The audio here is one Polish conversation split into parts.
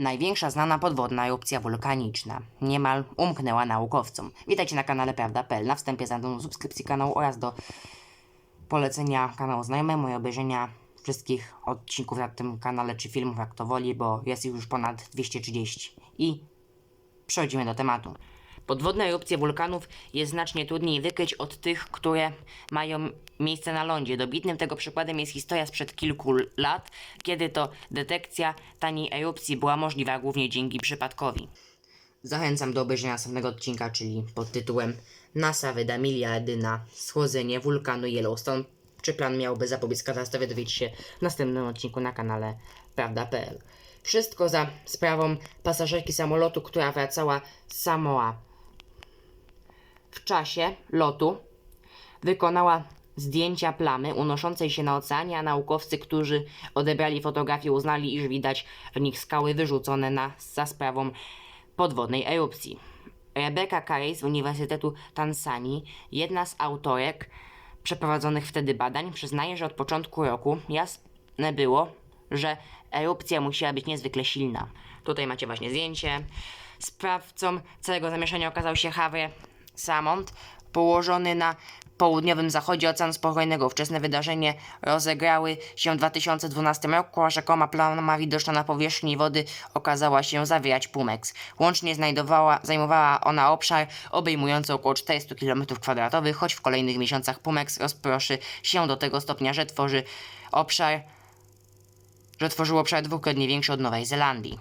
Największa znana podwodna erupcja wulkaniczna. Niemal umknęła naukowcom. Witajcie na kanale Prawda.pl. Na wstępie zachęcam do subskrypcji kanału oraz do polecenia kanału znajomemu i obejrzenia wszystkich odcinków na tym kanale, czy filmów, jak to woli, bo jest ich już ponad 230. I przechodzimy do tematu. Podwodne erupcje wulkanów jest znacznie trudniej wykryć od tych, które mają miejsce na lądzie. Dobitnym tego przykładem jest historia sprzed kilku lat, kiedy to detekcja taniej erupcji była możliwa głównie dzięki przypadkowi. Zachęcam do obejrzenia następnego odcinka, czyli pod tytułem NASA wyda miliardy na schłodzenie wulkanu Yellowstone. Czy plan miałby zapobiec katastrofie, dowiecie się w następnym odcinku na kanale Prawda.pl. Wszystko za sprawą pasażerki samolotu, która wracała z Samoa. Czasie lotu wykonała zdjęcia plamy unoszącej się na oceanie, a naukowcy, którzy odebrali fotografię, uznali, iż widać w nich skały wyrzucone na, za sprawą podwodnej erupcji. Rebecca Carey z Uniwersytetu Tansanii, jedna z autorek przeprowadzonych wtedy badań, przyznaje, że od początku roku jasne było, że erupcja musiała być niezwykle silna. Tutaj macie właśnie zdjęcie. Sprawcą całego zamieszania okazał się Havre Samont, położony na południowym zachodzie Oceanu Spokojnego. Wczesne wydarzenie rozegrały się w 2012 roku, a rzekoma plama widoczna na powierzchni wody okazała się zawierać pumeks. Łącznie znajdowała, zajmowała ona obszar obejmujący około 400 km2, choć w kolejnych miesiącach pumeks rozproszy się do tego stopnia, że tworzy obszar że tworzył obszar dwukrotnie większy od Nowej Zelandii.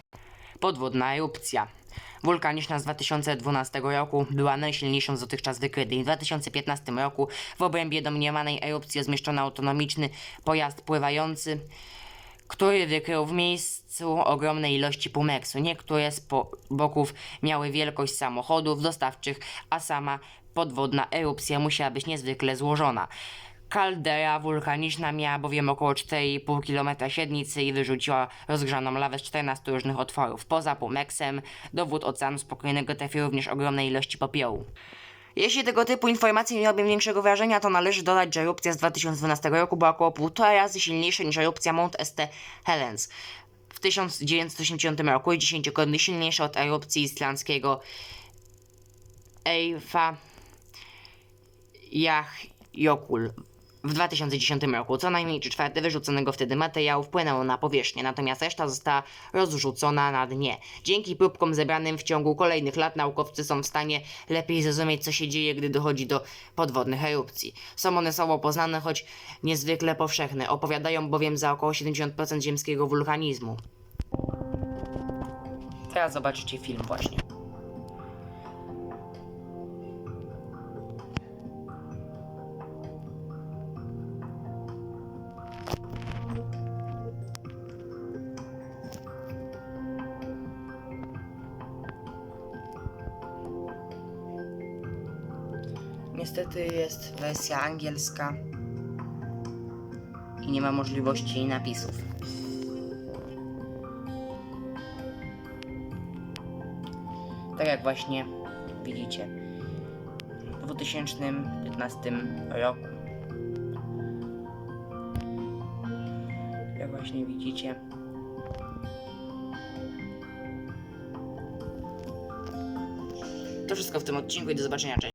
Podwodna erupcja. Wulkaniczna z 2012 roku była najsilniejszą z dotychczas wykrytych. W 2015 roku w obrębie domniemanej erupcji zmieszczono autonomiczny pojazd pływający, który wykrył w miejscu ogromnej ilości pumeksu. Niektóre z boków miały wielkość samochodów dostawczych, a sama podwodna erupcja musiała być niezwykle złożona. Kaldera wulkaniczna miała bowiem około 4,5 km średnicy i wyrzuciła rozgrzaną lawę z 14 różnych otworów. Poza pumeksem do wód Oceanu Spokojnego trafiły również ogromne ilości popiołu. Jeśli tego typu informacje nie robią większego wrażenia, to należy dodać, że erupcja z 2012 roku była około półtora razy silniejsza niż erupcja Mount St. Helens w 1980 roku i dziesięciokrotnie silniejsza od erupcji islandzkiego Eifa Jachjokul w 2010 roku. Co najmniej 3 czwarte wyrzuconego wtedy materiału wpłynęło na powierzchnię, natomiast reszta została rozrzucona na dnie. Dzięki próbkom zebranym w ciągu kolejnych lat naukowcy są w stanie lepiej zrozumieć, co się dzieje, gdy dochodzi do podwodnych erupcji. Są one słabo poznane, choć niezwykle powszechne. Opowiadają bowiem za około 70% ziemskiego wulkanizmu. Teraz zobaczycie film właśnie. Niestety jest wersja angielska i nie ma możliwości napisów. Tak jak właśnie widzicie w 2015 roku. Jak właśnie widzicie. To wszystko w tym odcinku i do zobaczenia. Cześć.